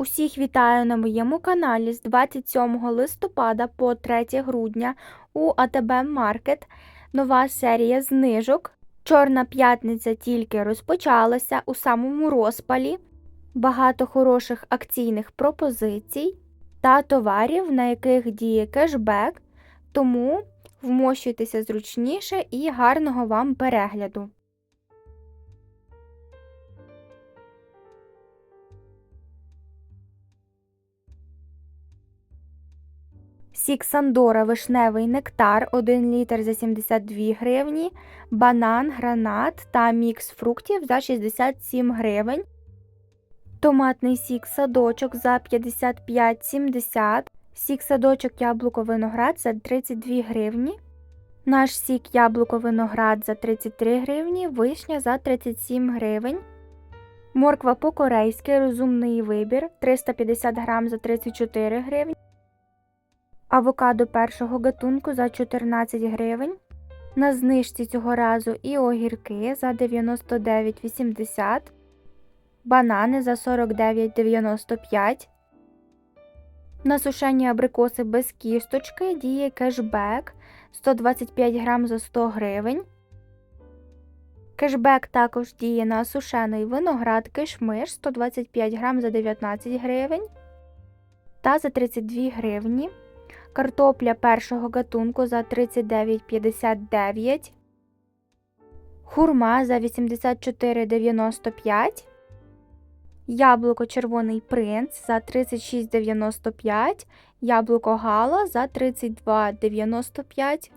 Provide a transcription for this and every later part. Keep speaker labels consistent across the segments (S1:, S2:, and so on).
S1: Усіх вітаю на моєму каналі з 27 листопада по 3 грудня у АТБ Маркет. Нова серія знижок. Чорна п'ятниця тільки розпочалася у самому розпалі. Багато хороших акційних пропозицій та товарів, на яких діє кешбек. Тому вмощуйтеся зручніше і гарного вам перегляду. Сік Сандора вишневий нектар 1 літр за 72 гривні, банан, гранат та мікс фруктів за 67 гривень. Томатний сік садочок за 55,70, сік садочок яблуко виноград за 32 гривні. Наш сік яблуко виноград за 33 гривні, вишня за 37 гривень. Морква по-корейськи розумний вибір 350 грам за 34 гривні. Авокадо першого гатунку за 14 гривень. На знижці цього разу і огірки за 99,80, банани за 49,95. На сушені абрикоси без кісточки діє кешбек 125 грам за 100 гривень. Кешбек також діє на сушений виноград кишмиш 125 грам за 19 гривень та за 32 гривні. Картопля першого гатунку за 39,59. Хурма за 84,95. Яблуко червоний принц за 36,95. Яблуко гала за 32,95.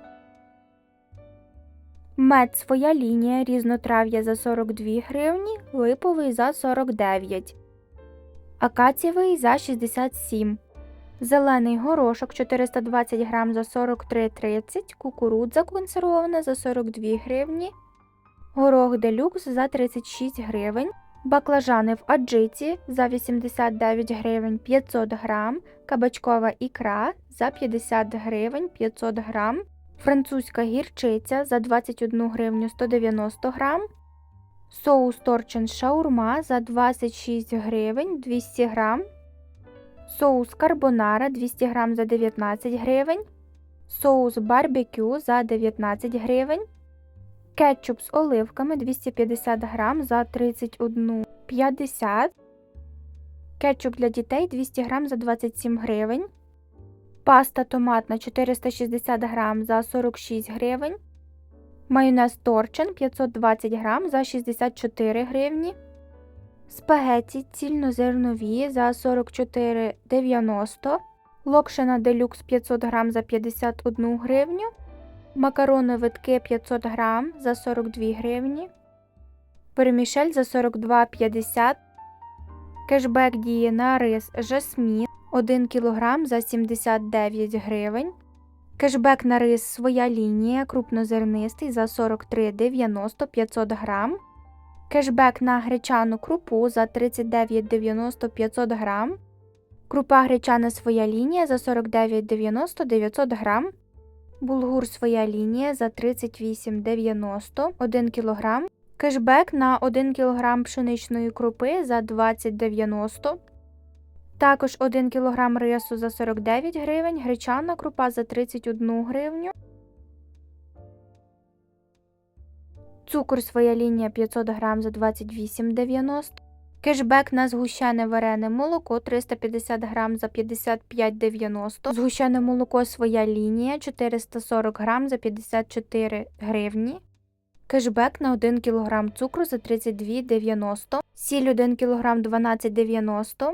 S1: Мед своя лінія різнотрав'я за 42 гривні, липовий за 49. Акацієвий за 67 Зелений горошок 420 грам за 43,30, кукурудза консервована за 42 гривні, горох делюкс за 36 гривень, баклажани в аджиці за 89 гривень 500 грам, кабачкова ікра за 50 гривень 500 грам, французька гірчиця за 21 гривню 190 грам, соус торчин шаурма за 26 гривень 200 грам, соус карбонара 200 грам за 19 гривень, соус барбекю за 19 гривень, кетчуп з оливками 250 грам за 31,50 кетчуп для дітей 200 грам за 27 гривень, паста томатна 460 грам за 46 гривень, майонез торчин 520 грам за 64 гривні. Спагеті цільнозернові за 44,90, локшина делюкс 500 грам за 51 гривню, макарони витки 500 грам за 42 гривні, перемішель за 42,50, кешбек діє на рис жасмін 1 кг за 79 гривень, кешбек на рис своя лінія крупнозернистий за 43,90 500 грам. Кешбек на гречану крупу за 39,90 500 грам. Крупа гречана своя лінія за 49,90 900 грам. Булгур своя лінія за 38,90 1 кг. Кешбек на 1 кг пшеничної крупи за 20,90 Також 1 кг рису за 49 гривень, гречана крупа за 31 гривню. Цукор своя лінія 500 грам за 28,90 Кешбек на згущене варене молоко 350 грам за 55,90 Згущене молоко своя лінія 440 грам за 54 гривні. Кешбек на 1 кг цукру за 32,90 Сіль 1 кг 12,90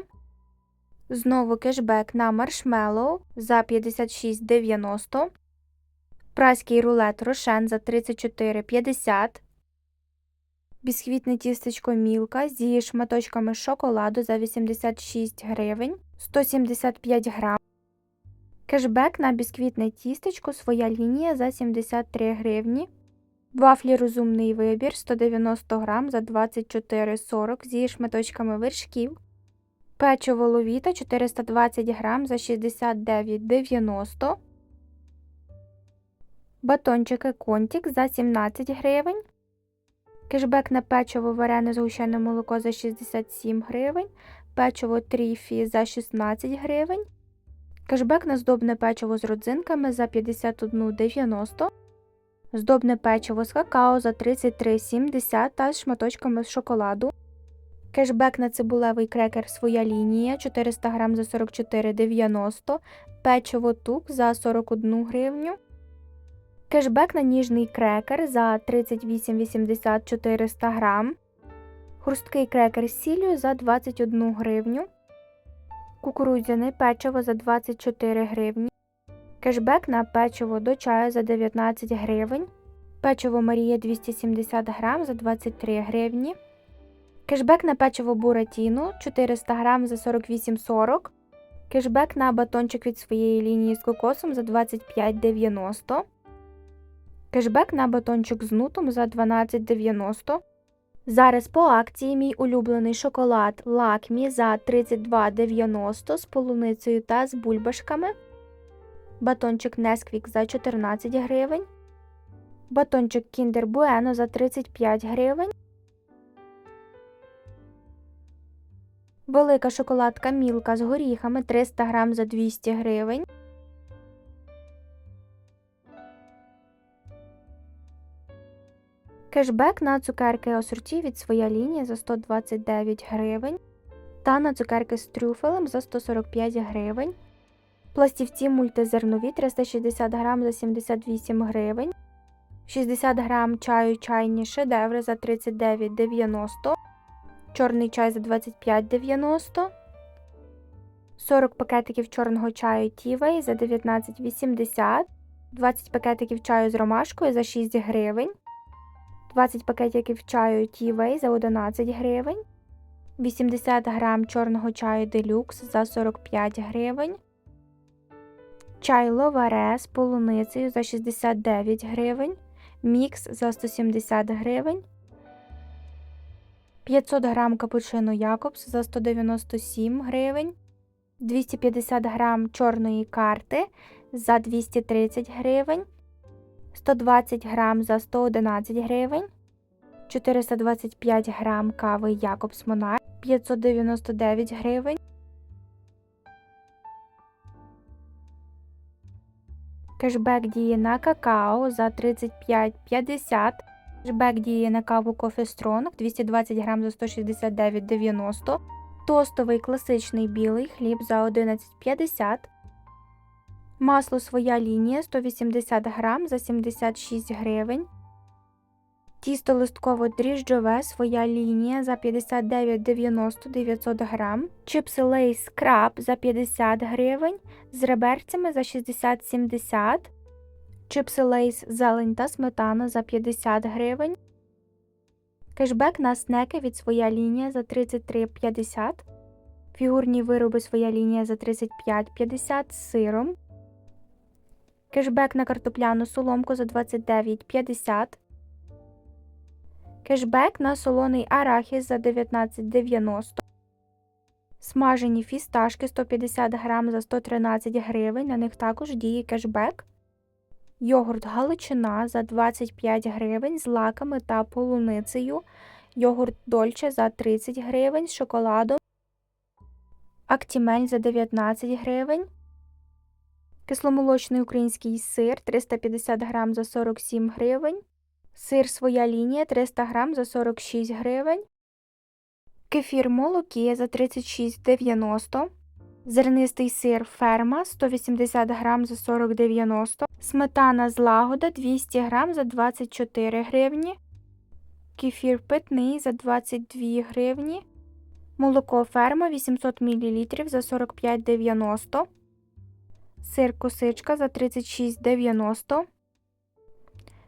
S1: Знову кешбек на маршмеллоу за 56,90 Праський рулет рошен за 34,50 Бісквітне тістечко Мілка зі шматочками шоколаду за 86 гривень 175 грам. Кешбек на бісквітне тістечко своя лінія за 73 гривні. Вафлі розумний вибір 190 грам за 24,40 зі шматочками вершків. Печиво ловіта 420 грам за 69,90 Батончики Контік за 17 гривень. Кешбек на печиво варене згущене молоко за 67 гривень. печиво тріфі за 16 гривень. Кешбек на здобне печиво з родзинками за 51,90 Здобне печиво з какао за 33,70 та з шматочками з шоколаду. Кешбек на цибулевий крекер своя лінія 400 грам за 44,90 Печиво тук за 41 гривню. Кешбек на ніжний крекер за 38,80 400 грам. Хрусткий крекер з сіллю за 21 гривню. Кукурудзяне печиво за 24 гривні. Кешбек на печиво до чаю за 19 гривень. Печиво Марія 270 грам за 23 гривні. Кешбек на печиво Буратіно 400 грам за 48,40. Кешбек на батончик від своєї лінії з кокосом за 25,90. Кешбек на батончик з нутом за 12,90. Зараз по акції мій улюблений шоколад Лакмі за 32,90 з полуницею та з бульбашками. Батончик Несквік за 14 гривень. Батончик Kinder Bueno за 35 гривень. Велика шоколадка Мілка з горіхами 300 грам за 200 гривень. Кешбек на цукерки асорті від своя лінія за 129 гривень. Та на цукерки з трюфелем за 145 гривень. Пластівці мультизернові 360 грам за 78 гривень. 60 грам чаю чайні шедеври за 39,90 Чорний чай за 25,90 40 пакетиків чорного чаю Тівей за 19,80 20 пакетиків чаю з ромашкою за 6 гривень 20 пакетиків чаю Тівей за 11 гривень 80 грам чорного чаю делюкс за 45 гривень Чай ловаре з полуницею за 69 гривень, мікс за 170 гривень, 500 грам капучино Якобс за 197 гривень, 250 грам чорної карти за 230 гривень, 120 грам за 111 гривень, 425 грам кави Якобс Монарх 599 гривень. Кешбек діє на какао за 35,50. Кешбек діє на каву Coffee Strong 220 грам за 169,90. Тостовий класичний білий хліб за 11,50. Масло своя лінія 180 грам за 76 гривень. Тісто листково дріжджове своя лінія за 59,90 900 грам. Чипси Лейс краб за 50 гривень. З реберцями за 60,70 Чипси Лейс зелень та сметана за 50 гривень. Кешбек на снеки від своя лінія за 33,50 Фігурні вироби своя лінія за 35,50 з сиром. Кешбек на картопляну соломку за 29,50 Кешбек на солоний арахіс за 19,90 Смажені фісташки 150 грам за 113 гривень. На них також діє кешбек. Йогурт Галичина за 25 гривень з лаками та полуницею. Йогурт Дольче за 30 гривень з шоколадом. Актімель за 19 гривень. Кисломолочний український сир 350 грам за 47 гривень. Сир своя лінія 300 грам за 46 гривень. Кефір молокія за 36,90 Зернистий сир ферма 180 грам за 40,90 Сметана злагода 200 грам за 24 гривні. Кефір питний за 22 гривні. Молоко ферма 800 мл за 45,90 Сир косичка за 36,90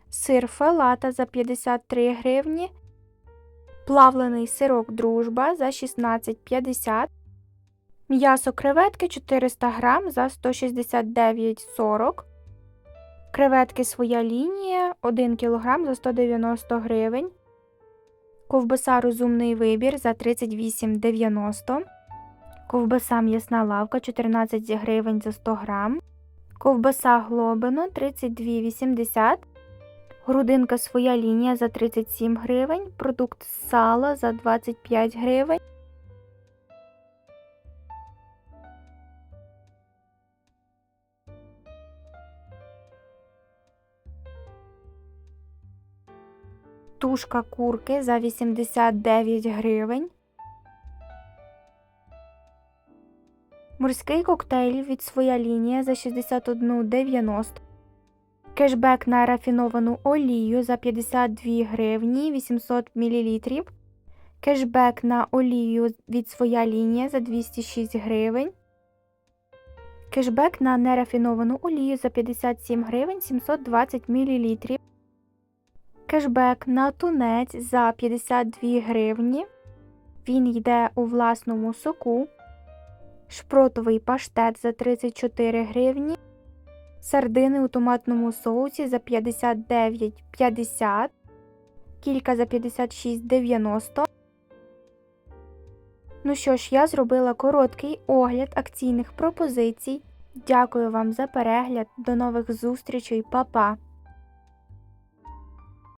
S1: Сир фелата за 53 гривні. Плавлений сирок дружба за 16,50 М'ясо креветки 400 грам за 169,40 Креветки своя лінія 1 кг за 190 гривень. Ковбаса розумний вибір за 38,90 ковбаса м'ясна лавка 14 гривень за 100 грам, ковбаса глобино 32,80, грудинка своя лінія за 37 гривень, продукт сала за 25 гривень. Тушка курки за 89 гривень. Морський коктейль від своя лінія за 61,90. Кешбек на рафіновану олію за 52 гривні 800 мл. Кешбек на олію від своя лінія за 206 гривень. Кешбек на нерафіновану олію за 57 гривень 720 мл. Кешбек на тунець за 52 гривні. Він йде у власному соку. Шпротовий паштет за 34 гривні. Сардини у томатному соусі за 59,50. Кілька за 56,90. Ну що ж, я зробила короткий огляд акційних пропозицій. Дякую вам за перегляд. До нових зустрічей, Па-па!